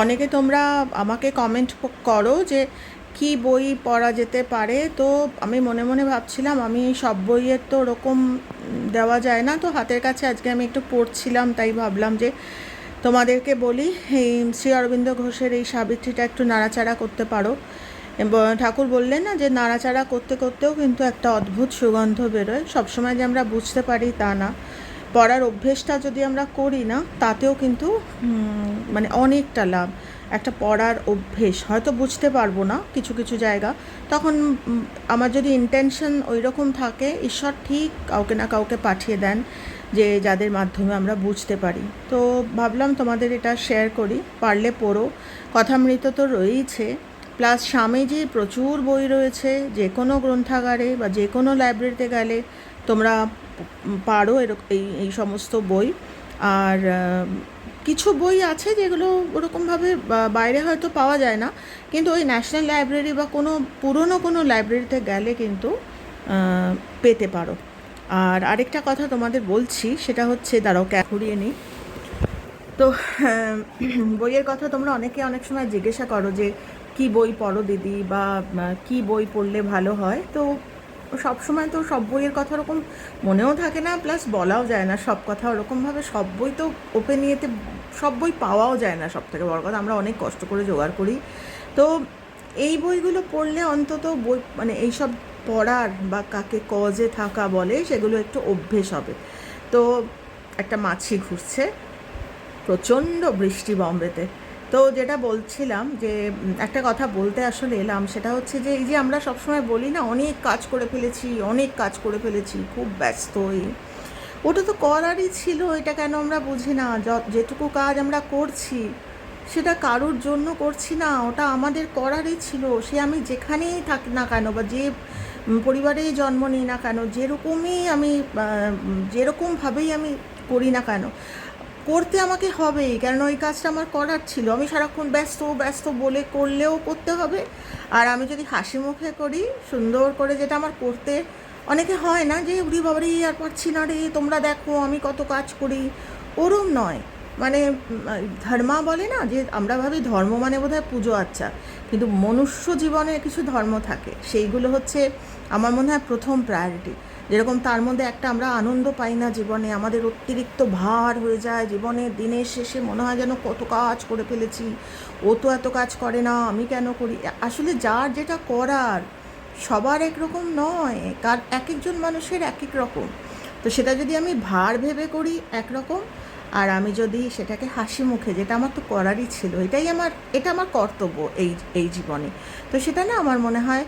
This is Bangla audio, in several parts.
অনেকে তোমরা আমাকে কমেন্ট করো যে কি বই পড়া যেতে পারে। তো আমি মনে মনে ভাবছিলাম, আমি সব বইয়ের তো ওরকম দেওয়া যায় না। তো হাতের কাছে আজকে আমি একটু পড়ছিলাম, তাই ভাবলাম যে তোমাদেরকে বলি, এই শ্রী অরবিন্দ ঘোষের এই সাবিত্রীটা একটু নাড়াচাড়া করতে পারো। ঠাকুর বললেন না যে নাড়াচাড়া করতে করতেও কিন্তু একটা অদ্ভুত সুগন্ধ বেরোয়। সবসময় যে আমরা বুঝতে পারি তা না। পড়ার অভ্যেসটা যদি আমরা করি না, তাতেও কিন্তু মানে অনেকটা লাভ। একটা পড়ার অভ্যেস, হয়তো বুঝতে পারব না কিছু কিছু জায়গা। তখন আমার যদি ইন্টেনশন ওই রকম থাকে, ঈশ্বর ঠিক কাউকে না কাউকে পাঠিয়ে দেন যে যাদের মাধ্যমে আমরা বুঝতে পারি। তো ভাবলাম তোমাদের এটা শেয়ার করি, পারলে পড়ো। কথামৃত তো রয়েইছে। প্লাস স্বামীজির প্রচুর বই রয়েছে যে কোনো গ্রন্থাগারে বা যে কোনো লাইব্রেরিতে গেলে তোমরা পারো এরকম এই এই সমস্ত বই। আর কিছু বই আছে যেগুলো ওরকমভাবে বাইরে হয়তো পাওয়া যায় না, কিন্তু ওই ন্যাশনাল লাইব্রেরি বা কোনো পুরনো কোনো লাইব্রেরিতে গেলে কিন্তু পেতে পারো। আর আরেকটা কথা তোমাদের বলছি, সেটা হচ্ছে, দাঁড়াও, ক্যা, ঘুরিয়ে নিই। তো বইয়ের কথা তোমরা অনেকে অনেক সময় জিজ্ঞাসা করো যে, কি বই পড়ো দিদি? বা, কি বই পড়লে ভালো হয়? তো সব সময় তো সব বইয়ের কথা ওরকম মনেও থাকে না প্লাস বলাও যায় না। সব কথা ওরকমভাবে সব বই তো ওপেন ইয়েতে সব বই পাওয়াও যায় না সব থেকে বড় কথা। আমরা অনেক কষ্ট করে জোগাড় করি। তো এই বইগুলো পড়লে অন্তত বই মানে এইসব পড়ার বা কাকে কজে থাকা বলে সেগুলো একটু অভ্যেস হবে। তো একটা মাছি ঘুরছে প্রচণ্ড বৃষ্টি বম্বেতে। তো যেটা বলছিলাম যে একটা কথা বলতে আসলে এলাম, সেটা হচ্ছে যে, এই যে আমরা সবসময় বলি না, অনেক কাজ করে ফেলেছি, অনেক কাজ করে ফেলেছি, খুব ব্যস্ত এই ওটা তো করারই ছিল, এটা কেন আমরা বুঝি না? যেটুকু কাজ আমরা করছি, সেটা কারোর জন্য করছি না? ওটা আমাদের করারই ছিল। সে আমি যেখানেই থাকি না কেন, বা যে পরিবারেই জন্ম নিই না কেন, যেরকমই আমি যেরকমভাবেই আমি করি না কেন করতে আমাকে হবেই কারণ ওই কাজটা আমার করার ছিল। আমি সারাক্ষণ ব্যস্ত ব্যস্ত বলে করলেও করতে হবে। আর আমি যদি হাসি মুখে করি, সুন্দর করে যেটা আমার করতে, অনেকে হয় না যে উড়ি বাবারি, আর পারছি না রে, তোমরা দেখো, আমি কত কাজ করি। ওরম নয়। মানে ধর্মা বলে না যে আমরা ভাবি ধর্ম মানে বোধহয় পুজো আচ্ছা কিন্তু মনুষ্য জীবনে কিছু ধর্ম থাকে, সেইগুলো হচ্ছে আমার মনে হয় প্রথম প্রায়োরিটি যেরকম তার মধ্যে একটা আমরা আনন্দ পাই না জীবনে, আমাদের অতিরিক্ত ভার হয়ে যায় জীবনের দিনের শেষে মনে হয় যেন কত কাজ করে ফেলেছি, ও তো এত কাজ করে না, আমি কেন করি? আসলে যার যেটা করার সবার একরকম নয়, কার, এক একজন মানুষের এক এক রকম। তো সেটা যদি আমি ভার ভেবে করি, একরকম আর আমি যদি সেটাকে হাসি মুখে, যেটা আমার তো করারই ছিল, এটাই আমার, এটা আমার কর্তব্য এই এই জীবনে। তো সেটা না আমার মনে হয়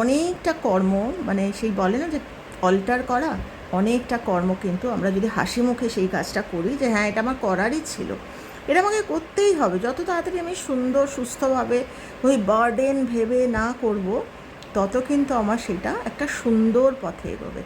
অনেকটা কর্ম মানে সেই বলে না যে অল্টার করা, অনেকটা কর্ম কিন্তু আমরা যদি হাসি মুখে সেই কাজটা করি যে হ্যাঁ এটা আমার করারই ছিল। এটা আমাকে করতেই হবে। যত তাড়াতাড়ি আমি সুন্দর, সুস্থভাবে ওই বার্ডেন ভেবে না করব, তত কিন্তু আমার সেটা একটা সুন্দর পথে এগোবে।